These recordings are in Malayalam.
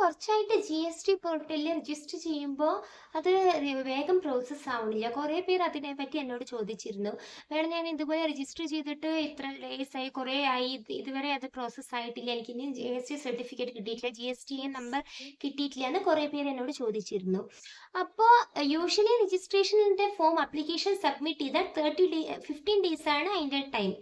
കുറച്ചായിട്ട് ജി എസ് ടി പോർട്ടലിൽ രജിസ്റ്റർ ചെയ്യുമ്പോൾ അത് വേഗം പ്രോസസ്സ് ആവുന്നില്ല കുറേ പേർ അതിനെപ്പറ്റി എന്നോട് ചോദിച്ചിരുന്നു. വേണം ഞാൻ ഇതുപോലെ രജിസ്റ്റർ ചെയ്തിട്ട് ഇത്ര ഡേയ്സ് ആയി കുറേ ആയി ഇതുവരെ അത് പ്രോസസ്സ് ആയിട്ടില്ല. എനിക്ക് ഇനി ജി എസ് ടി സർട്ടിഫിക്കറ്റ് കിട്ടിയിട്ടില്ല. ജി എസ് ടി നമ്പർ കിട്ടിയിട്ടില്ല എന്ന് കുറേ പേര് എന്നോട് ചോദിച്ചിരുന്നു. അപ്പോൾ യൂഷ്വലി രജിസ്ട്രേഷനിന്റെ ഫോം അപ്ലിക്കേഷൻ സബ്മിറ്റ് ചെയ്താൽ തേർട്ടി ഡേ ഫിഫ്റ്റീൻ ഡേയ്സ് ആണ് അതിന്റെ ടൈം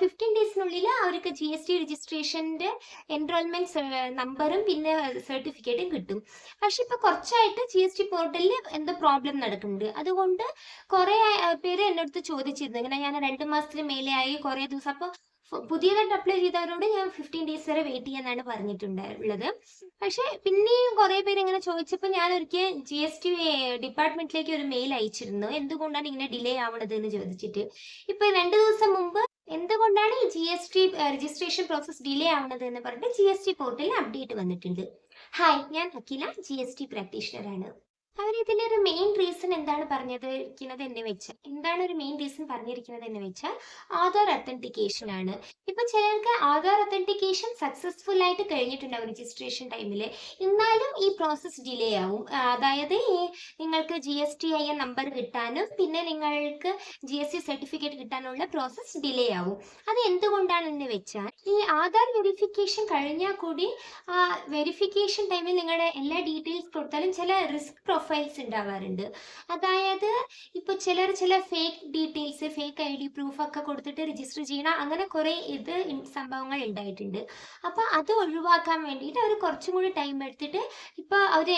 ഫിഫ്റ്റീൻ ഡേയ്സിനുള്ളിൽ അവർക്ക് ജി എസ് ടി രജിസ്ട്രേഷന്റെ എൻറോൾമെന്റ് നമ്പറും പിന്നെ സർട്ടിഫിക്കറ്റും കിട്ടും. പക്ഷെ ഇപ്പൊ കുറച്ചായിട്ട് ജി എസ് ടി പോർട്ടലിൽ എന്തോ പ്രോബ്ലം നടക്കുന്നുണ്ട്. അതുകൊണ്ട് കുറെ പേര് എന്നടുത്ത് ചോദിച്ചിരുന്നു. ഇങ്ങനെ ഞാൻ രണ്ട് മാസത്തിന് മേലെ ആയി കുറെ ദിവസം. അപ്പോൾ പുതിയതായിട്ട് അപ്ലൈ ചെയ്തവരോട് ഞാൻ ഫിഫ്റ്റീൻ ഡേയ്സ് വരെ വെയിറ്റ് ചെയ്യാനാണ് പറഞ്ഞിട്ടുണ്ടായിരുന്നത്. പക്ഷെ പിന്നെയും കുറെ പേര് ഇങ്ങനെ ചോദിച്ചപ്പോൾ ഞാൻ ഒരിക്കൽ ജി എസ് ടി ഡിപ്പാർട്ട്മെന്റിലേക്ക് ഒരു മെയിൽ അയച്ചിരുന്നു. എന്തുകൊണ്ടാണ് ഇങ്ങനെ ഡിലേ ആവണത് എന്ന് ചോദിച്ചിട്ട്. ഇപ്പൊ രണ്ട് ദിവസം മുമ്പ് എന്തുകൊണ്ടാണ് ഈ G S T registration process delay ആവുന്നത് എന്ന് പറഞ്ഞിട്ട് ജി എസ് ടി പോർട്ടലിൽ അപ്ഡേറ്റ് വന്നിട്ടുണ്ട്. ഹായ് ഞാൻ Akhila G S T practitioner അവർ ഇതിലൊരു മെയിൻ റീസൺ എന്താണ് പറഞ്ഞിരിക്കുന്നത് എന്ന് വെച്ചാൽ എന്താണ് ഒരു മെയിൻ റീസൺ പറഞ്ഞിരിക്കുന്നത് എന്ന് വെച്ചാൽ ആധാർ അത്തന്റിക്കേഷൻ ആണ്. ഇപ്പൊ ചിലർക്ക് ആധാർ അത്തന്റിക്കേഷൻ സക്സസ്ഫുൾ ആയിട്ട് കഴിഞ്ഞിട്ടുണ്ടാവും രജിസ്ട്രേഷൻ ടൈമിൽ എന്നാലും ഈ പ്രോസസ്സ് ഡിലേ ആവും. അതായത് നിങ്ങൾക്ക് G S T I N number കിട്ടാനും പിന്നെ നിങ്ങൾക്ക് ജി എസ് ടി സർട്ടിഫിക്കറ്റ് കിട്ടാനുള്ള പ്രോസസ്സ് ഡിലേ ആവും. അത് എന്തുകൊണ്ടാണെന്ന് വെച്ചാൽ ഈ ആധാർ വെരിഫിക്കേഷൻ കഴിഞ്ഞാൽ കൂടി വെരിഫിക്കേഷൻ ടൈമിൽ നിങ്ങളുടെ എല്ലാ ഡീറ്റെയിൽസ് കൊടുത്താലും ചില റിസ്ക് പ്രൊഫൈൽസ് ഉണ്ടാവാറുണ്ട്. അതായത് ഇപ്പോൾ ചിലർ ചില fake details fake I D proof ഒക്കെ കൊടുത്തിട്ട് രജിസ്റ്റർ ചെയ്യണം അങ്ങനെ കുറേ ഇത് സംഭവങ്ങൾ ഉണ്ടായിട്ടുണ്ട്. അപ്പോൾ അത് ഒഴിവാക്കാൻ വേണ്ടിയിട്ട് അവർ കുറച്ചും കൂടി ടൈം എടുത്തിട്ട് ഇപ്പോൾ അവർ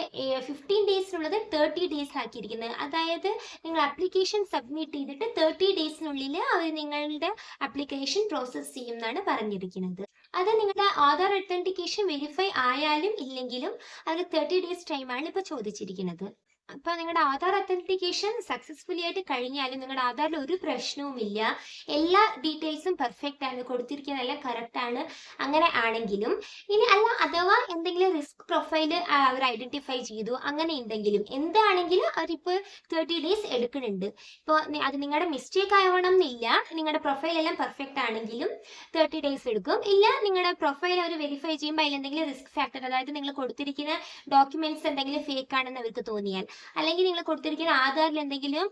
ഫിഫ്റ്റീൻ ഡേയ്സിനുള്ളത് തേർട്ടി ഡേയ്സ് ആക്കിയിരിക്കുന്നത്. അതായത് നിങ്ങൾ അപ്ലിക്കേഷൻ സബ്മിറ്റ് ചെയ്തിട്ട് തേർട്ടി ഡേയ്സിനുള്ളിൽ അവർ നിങ്ങളുടെ അപ്ലിക്കേഷൻ പ്രോസസ് ചെയ്യും എന്നാണ് പറഞ്ഞിരിക്കുന്നത്. അത് നിങ്ങളുടെ ആധാർ അത്തന്റിക്കേഷൻ വെരിഫൈ ആയാലും ഇല്ലെങ്കിലും അത് തേർട്ടി ഡേയ്സ് ടൈമാണ് ഇപ്പോൾ ചോദിച്ചിരിക്കുന്നത്. അപ്പോൾ നിങ്ങളുടെ ആധാർ അത്തന്റിക്കേഷൻ സക്സസ്ഫുള്ളി ആയിട്ട് കഴിഞ്ഞാലും നിങ്ങളുടെ ആധാറിൽ ഒരു പ്രശ്നവുമില്ല എല്ലാ ഡീറ്റെയിൽസും പെർഫെക്റ്റ് ആണ്. കൊടുത്തിരിക്കുന്നതെല്ലാം കറക്റ്റ് ആണ്. അങ്ങനെ ആണെങ്കിലും ഇനി അല്ല അഥവാ എന്തെങ്കിലും റിസ്ക് പ്രൊഫൈൽ അവർ ഐഡന്റിഫൈ ചെയ്തു അങ്ങനെ ഉണ്ടെങ്കിലും എന്താണെങ്കിലും അവരിപ്പോൾ തേർട്ടി ഡേയ്സ് എടുക്കുന്നുണ്ട്. ഇപ്പോൾ അത് നിങ്ങളുടെ മിസ്റ്റേക്ക് ആവണം എന്നില്ല. നിങ്ങളുടെ പ്രൊഫൈൽ എല്ലാം പെർഫെക്റ്റ് ആണെങ്കിലും തേർട്ടി ഡേയ്സ് എടുക്കും. ഇല്ല നിങ്ങളുടെ പ്രൊഫൈൽ അവർ വെരിഫൈ ചെയ്യുമ്പോൾ അതിൽ എന്തെങ്കിലും റിസ്ക് ഫാക്ടർ അതായത് നിങ്ങൾ കൊടുത്തിരിക്കുന്ന ഡോക്യുമെന്റ്സ് എന്തെങ്കിലും ഫേക്ക് ആണെന്ന് അവർക്ക് തോന്നിയാൽ. അല്ലെങ്കിൽ നിങ്ങൾ കൊടുത്തിരിക്കുന്ന ആധാറിൽ എന്തെങ്കിലും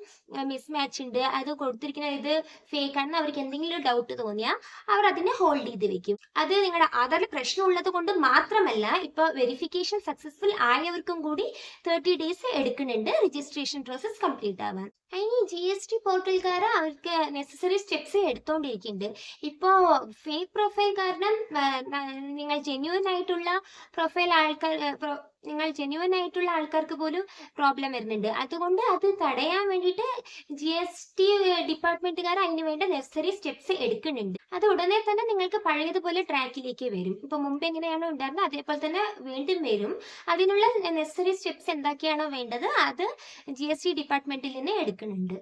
മിസ്മാച്ച് ഉണ്ട് അത് കൊടുത്തിരിക്കുന്ന ഇത് ഫേക്ക് ആണെന്ന് അവർക്ക് എന്തെങ്കിലും ഡൗട്ട് തോന്നിയാൽ അവർ അതിനെ ഹോൾഡ് ചെയ്ത് വെക്കും. അത് നിങ്ങളുടെ ആധാറിൽ പ്രശ്നമുള്ളത് കൊണ്ട് മാത്രമല്ല ഇപ്പോൾ വെരിഫിക്കേഷൻ സക്സസ്ഫുൾ ആയവർക്കും കൂടി തേർട്ടി ഡേയ്സ് എടുക്കുന്നുണ്ട് രജിസ്ട്രേഷൻ പ്രോസസ് കംപ്ലീറ്റ് ആവാൻ. അതിന് ജി എസ് ടി പോർട്ടൽക്കാർ അവർക്ക് നെസസറി സ്റ്റെപ്സ് എടുത്തോണ്ടിരിക്കുന്നുണ്ട് ഇപ്പോൾ ഫേക്ക് പ്രൊഫൈൽ കാരണം നിങ്ങൾ ജെന്യൂൻ ആയിട്ടുള്ള പ്രൊഫൈൽ ആൾക്കാർ നിങ്ങൾ ജെന്യൂൻ ആയിട്ടുള്ള ആൾക്കാർക്ക് പോലും പ്രോബ്ലം വരുന്നുണ്ട്. അതുകൊണ്ട് അത് തടയാൻ വേണ്ടിയിട്ട് ജി എസ് ടി ഡിപ്പാർട്ട്മെന്റുകാർ അതിന് വേണ്ട നെസസറി സ്റ്റെപ്സ് എടുക്കുന്നുണ്ട്. അത് ഉടനെ തന്നെ നിങ്ങൾക്ക് പഴയതുപോലെ ട്രാക്കിലേക്ക് വരും. ഇപ്പൊ മുമ്പ് എങ്ങനെയാണോ ഉണ്ടായിരുന്നത്? അതേപോലെ തന്നെ വീണ്ടും വരും. അതിനുള്ള നെസസറി സ്റ്റെപ്സ് എന്തൊക്കെയാണോ വേണ്ടത്? അത് ജി എസ് ടി ഡിപ്പാർട്ട്മെന്റിൽ നിന്ന് എടുക്കുന്നുണ്ട്.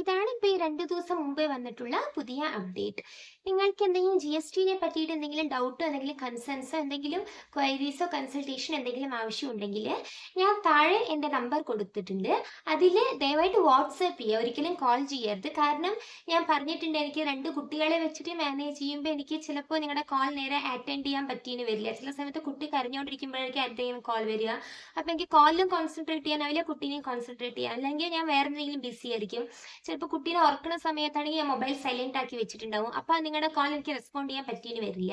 ഇതാണ് ഇപ്പോൾ ഈ രണ്ട് ദിവസം മുമ്പേ വന്നിട്ടുള്ള പുതിയ അപ്ഡേറ്റ് നിങ്ങൾക്ക് എന്തെങ്കിലും ജി എസ് ടിനെ പറ്റിയിട്ട് എന്തെങ്കിലും ഡൗട്ടോ എന്തെങ്കിലും കൺസേൺസോ എന്തെങ്കിലും ക്വയറീസോ കൺസൾട്ടേഷൻ എന്തെങ്കിലും ആവശ്യമുണ്ടെങ്കിൽ ഞാൻ താഴെ എന്റെ നമ്പർ കൊടുത്തിട്ടുണ്ട്. അതിൽ ദയവായിട്ട് വാട്സാപ്പ് ചെയ്യുക. ഒരിക്കലും കോൾ ചെയ്യരുത്. കാരണം ഞാൻ പറഞ്ഞിട്ടുണ്ട് എനിക്ക് രണ്ട് കുട്ടികളെ വെച്ചിട്ട് മാനേജ് ചെയ്യുമ്പോൾ എനിക്ക് ചിലപ്പോൾ നിങ്ങളുടെ കോൾ നേരെ അറ്റൻഡ് ചെയ്യാൻ പറ്റിയെന്ന് വരില്ല. ചില സമയത്ത് കുട്ടി കരഞ്ഞുകൊണ്ടിരിക്കുമ്പോഴേക്കും അദ്ദേഹം കോൾ വരിക. അപ്പോൾ എനിക്ക് കോളിലും കോൺസെൻട്രേറ്റ് ചെയ്യാനാവില്ല കുട്ടീനെയും കോൺസെൻട്രേറ്റ് ചെയ്യാം. അല്ലെങ്കിൽ ഞാൻ വേറെ എന്തെങ്കിലും ബിസി ആയിരിക്കും. ചിലപ്പോൾ കുട്ടീനെ ഉറക്കുന്ന സമയത്താണെങ്കിൽ ഞാൻ മൊബൈൽ സൈലന്റ് ആക്കി വെച്ചിട്ടുണ്ടാവും. അപ്പോൾ നിങ്ങളുടെ കോൾ എനിക്ക് റെസ്പോണ്ട് ചെയ്യാൻ പറ്റിയെന്ന് വരില്ല.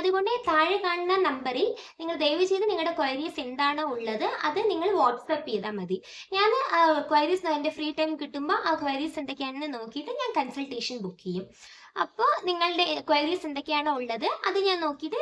അതുകൊണ്ട് താഴെ കാണുന്ന നമ്പറിൽ നിങ്ങൾ ദയവ് ചെയ്ത് നിങ്ങളുടെ ക്വയറീസ് എന്താണോ ഉള്ളത് അത് നിങ്ങൾ വാട്സപ്പ് ചെയ്താൽ മതി. ഞാൻ ക്വയറീസ് എന്റെ ഫ്രീ ടൈം കിട്ടുമ്പോൾ ആ ക്വയറീസ് എന്തൊക്കെയാണെന്ന് നോക്കിയിട്ട് ഞാൻ കൺസൾട്ടേഷൻ ബുക്ക് ചെയ്യും. അപ്പോൾ നിങ്ങളുടെ ക്വയറീസ് എന്തൊക്കെയാണോ ഉള്ളത് അത് ഞാൻ നോക്കിയിട്ട്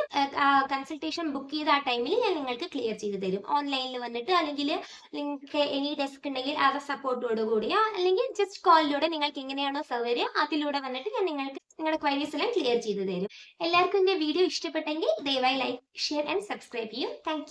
കൺസൾട്ടേഷൻ ബുക്ക് ചെയ്ത ആ ടൈമിൽ ഞാൻ നിങ്ങൾക്ക് ക്ലിയർ ചെയ്ത് തരും. ഓൺലൈനിൽ വന്നിട്ട് അല്ലെങ്കിൽ നിങ്ങൾക്ക് എനി ഡെസ്ക് ഉണ്ടെങ്കിൽ ആ സപ്പോർട്ടോട് കൂടിയോ അല്ലെങ്കിൽ ജസ്റ്റ് കോളിലൂടെ നിങ്ങൾക്ക് എങ്ങനെയാണോ സൗകര്യം അതിലൂടെ വന്നിട്ട് ഞാൻ നിങ്ങൾക്ക് നിങ്ങളുടെ ക്വയറീസ് എല്ലാം ക്ലിയർ ചെയ്ത് തരും. എല്ലാവർക്കും എന്റെ വീഡിയോ ഇഷ്ടപ്പെട്ടെങ്കിൽ ദയവായി ലൈക്ക് ഷെയർ ആൻഡ് സബ്സ്ക്രൈബ് ചെയ്യും. താങ്ക്